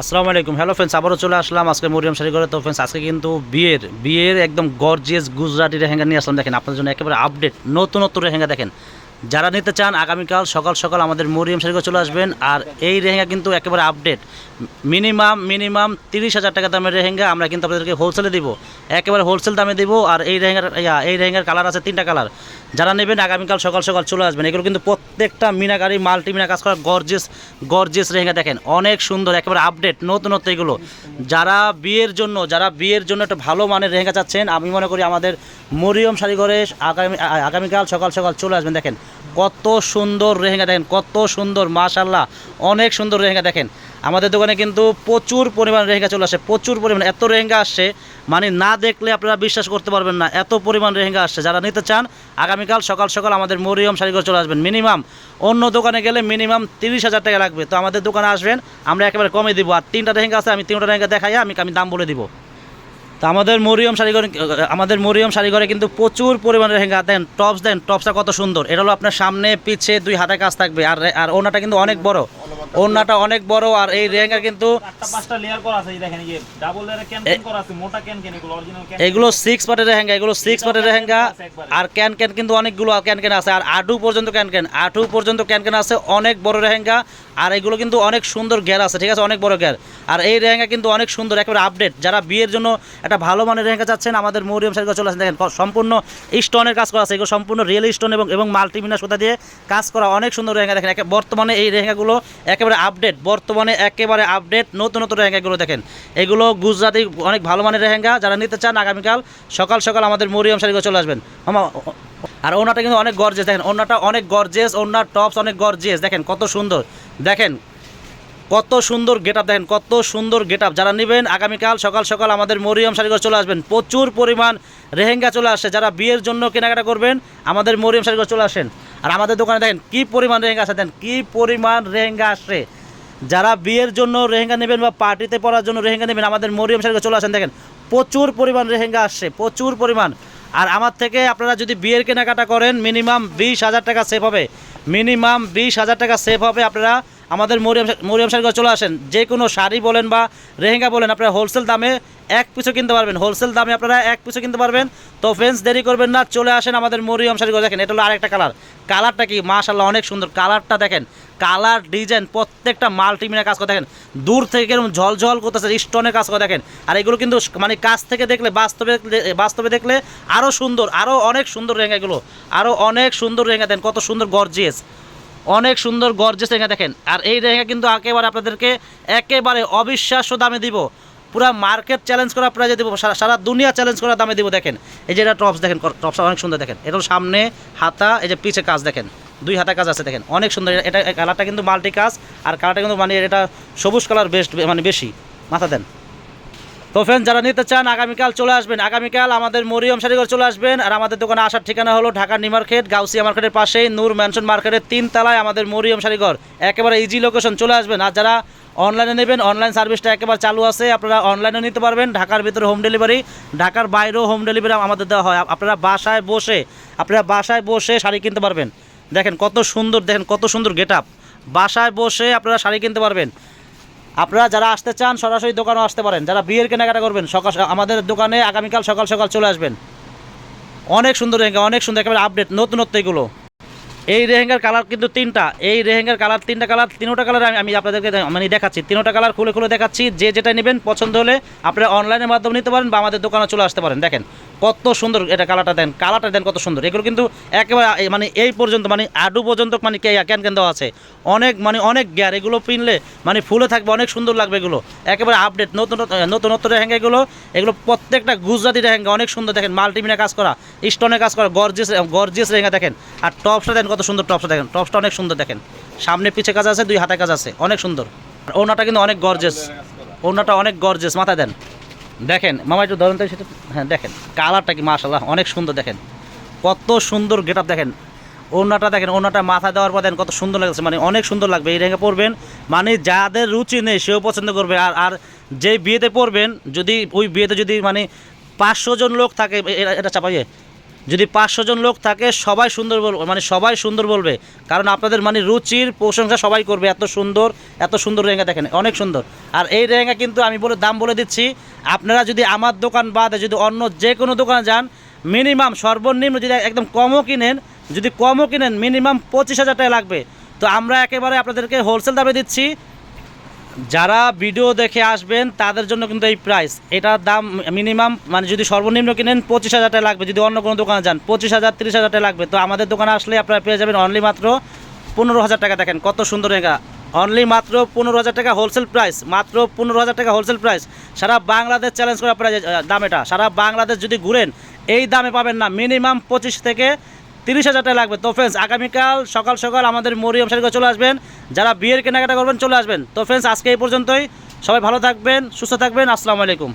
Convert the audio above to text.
আসসালামু আলাইকুম। Hello friends আবারও চলে আসলাম আজকে মরিয়াম শাড়ি করে তো ফ্রেন্ডস আজকে কিন্তু বিয়ের বিয়ের একদম গর্জিয়াস গুজরাটি রেহেঙ্গা নিয়ে আসলাম। দেখেন আপনার জন্য একেবারে আপডেট নতুন নতুন রেহেঙ্গা দেখেন। যারা নিতে চান, আগামীকাল সকাল সকাল আমাদের মরিয়াম শাড়ি করে চলে আসবেন। আর এই রেহেঙ্গা কিন্তু একেবারে আপডেট মিনিমাম মিনিমাম তিরিশ হাজার টাকা দামের রেহেঙ্গা আমরা কিন্তু আপনাদেরকে হোলসেলে দিব। একেবারে হোলসেল দামে দিব, আর এই রেহেঙ্গার এই রেহেঙ্গার কালার আছে তিনটা কালার যারা নেবেন, আগামীকাল সকাল সকাল চলে আসবেন। এগুলো কিন্তু প্রত্যেকটা মিনাকারি মাল্টি মিনা কাজ করা গর্জেস গর্জেস রেহেঙ্গা দেখেন। অনেক সুন্দর, একেবারে আপডেট নতুনত্ব এগুলো। যারা বিয়ের জন্য, যারা বিয়ের জন্য একটা ভালো মানের রেহেঙ্গা চাচ্ছেন, আমি মনে করি আমাদের মরিয়ম শাড়িঘরে আগামী, আগামীকাল সকাল সকাল চলে আসবেন। দেখেন কত সুন্দর রেহেঙ্গা দেখেন, কত সুন্দর মাশাল্লাহ অনেক সুন্দর রেহেঙ্গা দেখেন। আমাদের দোকানে কিন্তু প্রচুর পরিমাণ রেহেঙ্গা চলে আসে, প্রচুর পরিমাণ, এত রেহেঙ্গা আসছে মানে না দেখলে আপনারা বিশ্বাস করতে পারবেন না, এত পরিমাণ রেহেঙ্গা আসছে যারা নিতে চান, আগামীকাল সকাল সকাল আমাদের মরিয়ম শাড়িঘর চলে আসবেন, মিনিমাম, অন্য দোকানে গেলে মিনিমাম তিরিশ হাজার টাকা লাগবে। তো আমাদের দোকানে আসবেন, আমরা একেবারে কমে দিব, আর তিনটা রেহেঙ্গা আছে, আমি তিনটা রেহেঙ্গা দেখাই আমি আমি দাম বলে দিব। তো আমাদের মরিয়ম শাড়িঘরে আমাদের মরিয়ম শাড়িঘরে কিন্তু প্রচুর পরিমাণে লেহেঙ্গা দেন টপস দেন টপসটা কত সুন্দর। এটা হলো আপনার সামনে পিছে দুই হাতে কাজ থাকবে। আর আর ওনাটা কিন্তু অনেক বড়। ওনাটা অনেক বড় আর এই লেহেঙ্গা কিন্তু পাঁচটা লেয়ার করা আছে এই দেখেন এই যে ডাবল লেয়ারে ক্যান ক্যান করা আছে মোটা ক্যান ক্যান এগুলো অরিজিনাল ক্যান এগুলো সিক্স পার্টের লেহেঙ্গা এগুলো সিক্স পার্টের লেহেঙ্গা আর ক্যান ক্যান কিন্তু অনেকগুলো ক্যান ক্যান আছে। আর আটু পর্যন্ত ক্যান ক্যান আটু পর্যন্ত ক্যান ক্যান আছে অনেক বড় লেহেঙ্গা আর এগুলো কিন্তু অনেক সুন্দর গ্যার আছে, ঠিক আছে? অনেক বড় গ্যার আর এই লেহেঙ্গা কিন্তু অনেক সুন্দর, একেবারে আপডেট যারা বিয়ের জন্য একটা ভালো মানের লেহেঙ্গা চাচ্ছেন, আমাদের মরিয়ম শাড়ি চলে আসেন। দেখেন, সম্পূর্ণ স্টোনের কাজ করা আছে। এগুলো সম্পূর্ণ রিয়েল স্টোন এবং এবং মাল্টিমিনা সুতা দিয়ে কাজ করা অনেক সুন্দর লেহেঙ্গা দেখেন বর্তমানে এই লেহেঙ্গাগুলো একেবারে আপডেট বর্তমানে একেবারে আপডেট নতুন নতুন লেহেঙ্গাগুলো দেখেন। এগুলো গুজরাটি অনেক ভালো মানের লেহেঙ্গা যারা নিতে চান, আগামীকাল সকাল সকাল আমাদের মরিয়ম শাড়ি চলে আসবেন। আর ওনাটা কিন্তু অনেক গর্জেস দেখেন, ওনাটা অনেক গর্জেস ওনার টপস অনেক গর্জেস দেখেন, কত সুন্দর। দেখেন, কত সুন্দর গেট আপ দেখেন, কত সুন্দর গেট আপ যারা নেবেন, আগামীকাল সকাল সকাল আমাদের মরিয়ম শাড়িঘর চলে আসবেন। প্রচুর পরিমাণ রেহেঙ্গা চলে আসে যারা বিয়ের জন্য কেনাকাটা করবেন, আমাদের মরিয়ম শাড়িঘর চলে আসেন। আর আমাদের দোকানে দেখেন, কি পরিমাণ রেহেঙ্গা আছে, দেখেন, কি পরিমাণ রেহেঙ্গা আসে যারা বিয়ের জন্য রেহেঙ্গা নেবেন বা পার্টিতে পরার জন্য রেহেঙ্গা নেবেন, আমাদের মরিয়ম শাড়িঘর চলে আসেন। দেখেন, প্রচুর পরিমাণ রেহেঙ্গা আসছে, প্রচুর পরিমাণ। আর আমার থেকে আপনারা যদি বিয়ের কেনাকাটা করেন মিনিমাম বিশ হাজার টাকা সেভ হবে। মিনিমাম বিশ হাজার টাকা সেভ হবে আপনারা। আমাদের মরিয়াম মরিয়াম শাড়িঘর চলে আসেন। যে কোনো শাড়ি বলেন বা রেহেঙ্গা বলেন, আপনারা হোলসেল দামে এক পিছু কিনতে পারবেন। হোলসেল দামে আপনারা এক পিছু কিনতে পারবেন। তো ফ্রেন্ডস দেরি করবেন না, চলে আসেন আমাদের মরিয়াম শাড়িঘর দেখেন, এটা হলো আরেকটা কালার কালারটা কি? মাশাল্লাহ অনেক সুন্দর। কালারটা দেখেন কালার ডিজাইন প্রত্যেকটা মাল্টিমিনা কাজ করে। দেখেন, দূর থেকে এরকম ঝলঝল করতেছে স্টোনের কাজ করে। দেখেন, আর এগুলো কিন্তু মানে কাছ থেকে দেখলে, বাস্তবে বাস্তবে দেখলে আরও সুন্দর আরও অনেক সুন্দর রেঙ্গা এগুলো। আরও অনেক সুন্দর রেঙ্গা দেন, কত সুন্দর গর্জিয়াস অনেক সুন্দর গর্জেস রেঙ্গা দেখেন। আর এই রেঙ্গা কিন্তু একেবারে আপনাদেরকে একেবারে অবিশ্বাস্য দামে দিব। পুরা মার্কেট চ্যালেঞ্জ করা প্রাইজে দিব। সারা সারা দুনিয়া চ্যালেঞ্জ করা দামে দিব, দেখেন। এই যে এটা টপস দেখেন টপস অনেক সুন্দর দেখেন। এটা সামনে হাতা, এই যে পিছে কাজ দেখেন। দুই হাতা কাজ আছে দেখেন। অনেক সুন্দর, এটা কালারটা কিন্তু মাল্টি কাজ আর কালারটা কিন্তু মানে এটা সবুজ কালার বেস্ট মানে বেশি। মাথা দেন। তো ফ্রেন্ড যারা নিতে চান, আগামীকাল চলে আসবেন। আগামীকাল আমাদের মরিয়ম শাড়িঘর চলে আসবেন। আর আমাদের দোকানে আসার ঠিকানা হলো ঢাকা নিউ মার্কেট, গাউসিয়া মার্কেটের পাশেই, নূর ম্যানশন মার্কেটের তিন তলায় আমাদের মরিয়ম শাড়িঘর। একেবারে ইজি লোকেশন চলে আসবেন। আর যারা অনলাইনে নেবেন অনলাইন সার্ভিসটা একেবারে চালু আছে। আপনারা অনলাইনে নিতে পারবেন। ঢাকার ভিতরে হোম ডেলিভারি ঢাকার বাইরেও হোম ডেলিভারি আমাদের দেওয়া হয়। আপনারা বাসায় বসে, আপনারা বাসায় বসে শাড়ি কিনতে পারবেন। দেখেন কত সুন্দর, দেখেন কত সুন্দর গেট আপ বাসায় বসে আপনারা শাড়ি কিনতে পারবেন। আপনারা যারা আসতে চান, সরাসরি দোকানেও আসতে পারেন। যারা বিয়ের কেনাকাটা করবেন, সকাল আমাদের দোকানে আগামীকাল সকাল সকাল চলে আসবেন। অনেক সুন্দর রেহেঙ্গা অনেক সুন্দর একেবারে আপডেট নতুনত্ব এগুলো। এই রেহেঙ্গার কালার কিন্তু তিনটা, এই রেহেঙ্গার কালার তিনটা কালার তিনোটা কালার আমি আমি আপনাদেরকে মানে দেখাচ্ছি। তিনোটা কালার খুলে খুলে দেখাচ্ছি, যে যেটা নেবেন পছন্দ হলে আপনারা অনলাইনের মাধ্যমে নিতে পারেন বা আমাদের দোকানে চলে আসতে পারেন। দেখেন কত সুন্দর এটা কালারটা দেন কালারটা দেন কত সুন্দর। এগুলো কিন্তু একেবারে মানে এই পর্যন্ত মানে আডু পর্যন্ত মানে কে ক্যান ক্যান দেওয়া আছে? অনেক মানে অনেক গ্যার এগুলো পিনলে মানে ফুলে থাকবে, অনেক সুন্দর লাগবে এগুলো। একেবারে আপডেট নতুন নতুন- নতুন রেহেঙ্গা এগুলো এগুলো প্রত্যেকটা গুজরাটি রেহেঙ্গা অনেক সুন্দর দেখেন মাল্টিমিনা কাজ করা স্টোনের কাজ করা গর্জিয়াস গর্জিয়াস রেহেঙ্গা দেখেন। আর টপসটা দেখেন কত সুন্দর টপসটা দেখেন টপসটা অনেক সুন্দর দেখেন। সামনে পিছে কাজ আছে, দুই হাতে কাজ আছে, অনেক সুন্দর। ওনাটা কিন্তু অনেক গর্জেস ওনাটা অনেক গর্জেস মাথায় দেন। দেখেন, মামা একটু ধরেন তো সেটা হ্যাঁ দেখেন, কালারটা কি মাশাল্লাহ অনেক সুন্দর দেখেন। কত সুন্দর গেট দেখেন। ওনাটা দেখেন ওনাটা মাথা দেওয়ার পর দেখেন কত সুন্দর লাগছে মানে অনেক সুন্দর লাগবে, এই রেঙে পরবেন। মানে যাদের রুচি নেই, সেও পছন্দ করবে। আর আর যে বিয়েতে পরবেন, যদি ওই বিয়েতে যদি মানে পাঁচশো জন লোক থাকে এটা চাপাইয়ে যদি পাঁচশো জন লোক থাকে, সবাই সুন্দর বলবে মানে সবাই সুন্দর বলবে। কারণ আপনাদের মানে রুচির প্রশংসা সবাই করবে, এত সুন্দর এত সুন্দর রেহেঙ্গা দেখেন, অনেক সুন্দর। আর এই রেহেঙ্গা কিন্তু আমি বলে, দাম বলে দিচ্ছি, আপনারা যদি আমার দোকান বাদে যদি অন্য যে কোনো দোকানে যান, মিনিমাম সর্বনিম্ন যদি একদম কমও কিনেন, যদি কমও কিনেন, মিনিমাম পঁচিশ হাজার টাকা লাগবে। তো আমরা একেবারে আপনাদেরকে হোলসেল দামে দিচ্ছি যারা ভিডিও দেখে আসবেন, তাদের জন্য কিন্তু এই প্রাইস এটার দাম মিনিমাম মানে যদি সর্বনিম্ন কিনেন, পঁচিশ হাজার টাকা লাগবে। যদি অন্য কোনো দোকানে যান, পঁচিশ হাজার, তিরিশ হাজার টাকা লাগবে। তো আমাদের দোকানে আসলে আপনারা পেয়ে যাবেন অনলি মাত্র পনেরো হাজার টাকা। দেখেন কত সুন্দর রেখা অনলি মাত্র পনেরো হাজার টাকা হোলসেল প্রাইস মাত্র পনেরো হাজার টাকা হোলসেল প্রাইস সারা বাংলাদেশ চ্যালেঞ্জ করা প্রাইস দাম এটা। সারা বাংলাদেশ যদি ঘুরেন, এই দামে পাবেন না। মিনিমাম পঁচিশ থেকে তিরিশ হাজার টাকা লাগবে। তো ফ্রেন্ডস আগামীকাল সকাল সকাল আমাদের মরিয়ম সারিকে চলে আসবেন। যারা বিয়ের কেনাকাটা করবেন চলে আসবেন। তো ফ্রেন্ডস আজকে এই পর্যন্তই। সবাই ভালো থাকবেন, সুস্থ থাকবেন। আসসালামু আলাইকুম।